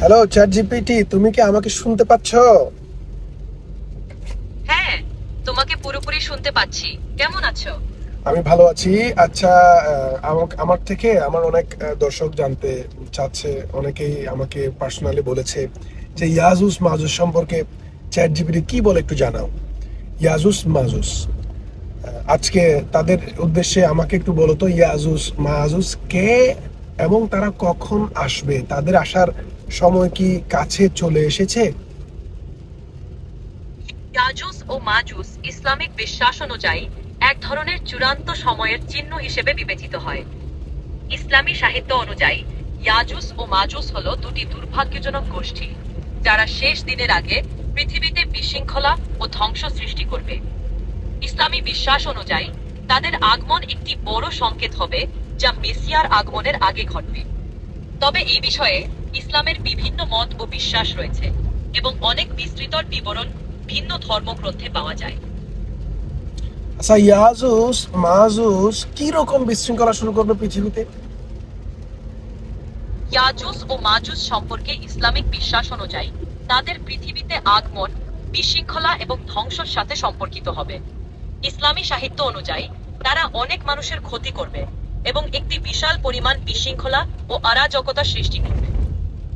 Hello chat GPT তুমি কি আমাকে শুনতে পাচ্ছ? হ্যাঁ তোমাকে পুরোপুরি শুনতে পাচ্ছি। কেমন আছো? আমি ভালো আছি। আচ্ছা আমার থেকে আমার অনেক দর্শক জানতে চাচ্ছে অনেকেই আমাকে পার্সোনালি বলেছে যে ইয়াজুস মাজুস সম্পর্কে চ্যাট জিপিটি কি বলে একটু জানাও। ইয়াজুস মাজুস আজকে তাদের উদ্দেশ্যে আমাকে একটু বলো তো ইয়াজুস মাজুস কে এবং তারা কখন আসবে? তাদের আসার সময় কি কাছে চলে এসেছে? ইয়াজুস ও মাজুস ইসলামিক বিশ্বাস অনুযায়ী এক ধরনের চূড়ান্ত সময়ের চিহ্ন হিসেবে বিবেচিত হয়। ইসলামী সাহিত্য অনুযায়ী, ইয়াজুস ও মাজুস হলো দুটি দুর্ভাগ্যজনক গোষ্ঠী, যারা শেষ দিনের আগে পৃথিবীতে বিশৃঙ্খলা ও ধ্বংস সৃষ্টি করবে। ইসলামী বিশ্বাস অনুযায়ী, তাদের আগমন একটি বড় সংকেত হবে যা মেসিয়ার আগমনের আগে ঘটবে। তবে এই বিষয়ে ইসলামের বিভিন্ন মত ও বিশ্বাস রয়েছে এবং অনেক বিস্তৃত বিবরণ ভিন্ন ধর্মগ্রন্থে পাওয়া যায়। আচ্ছা ইয়াজুস মাজুস কি রকম বিশৃঙ্খলা শুরু করবে পৃথিবীতে? ইয়াজুস ও মাজুস সম্পর্কে ইসলামিক বিশ্বাস অনুযায়ী তাদের পৃথিবীতে আগমন বিশৃঙ্খলা এবং ধ্বংসের সাথে সম্পর্কিত হবে। ইসলামী সাহিত্য অনুযায়ী তারা অনেক মানুষের ক্ষতি করবে। এবং একটি বিশাল পরিমাণ বিশৃঙ্খলা ও অরাজকতা সৃষ্টি করবে।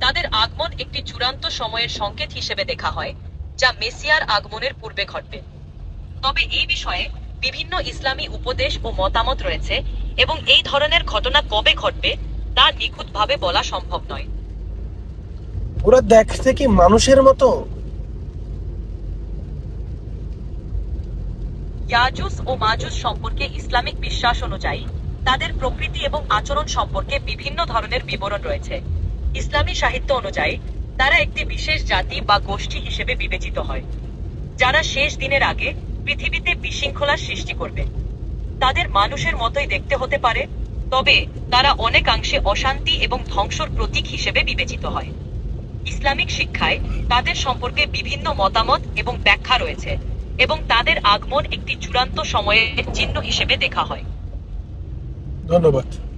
তাদের আগমন একটি চূড়ান্ত সময়ের সংকেত হিসেবে দেখা হয় যা মেসিয়ার আগমনের পূর্বে ঘটবে। তবে এই বিষয়ে বিভিন্ন ইসলামী উপদেশ ও মতামত রয়েছে এবং এই ধরনের ঘটনা কবে ঘটবে তা নিখুঁতভাবে বলা সম্ভব নয়। ওরা দেখতে কি মানুষের মতো? ইয়াজুস ও মাজুস সম্পর্কে ইসলামিক বিশ্বাস অনুযায়ী তাদের প্রকৃতি এবং আচরণ সম্পর্কে বিভিন্ন ধরনের বিবরণ রয়েছে। ইসলামী সাহিত্য অনুযায়ী, তারা একটি বিশেষ জাতি বা গোষ্ঠী হিসেবে বিবেচিত হয়, যারা শেষ দিনের আগে পৃথিবীতে বিশৃঙ্খলার সৃষ্টি করবে। তাদের মানুষের মতোই দেখতে হতে পারে, তবে তারা অনেকাংশে অশান্তি এবং ধ্বংসর প্রতীক হিসেবে বিবেচিত হয়। ইসলামিক শিক্ষায় তাদের সম্পর্কে বিভিন্ন মতামত এবং ব্যাখ্যা রয়েছে এবং তাদের আগমন একটি চূড়ান্ত সময়ের চিহ্ন হিসেবে দেখা হয়। ধন্যবাদ।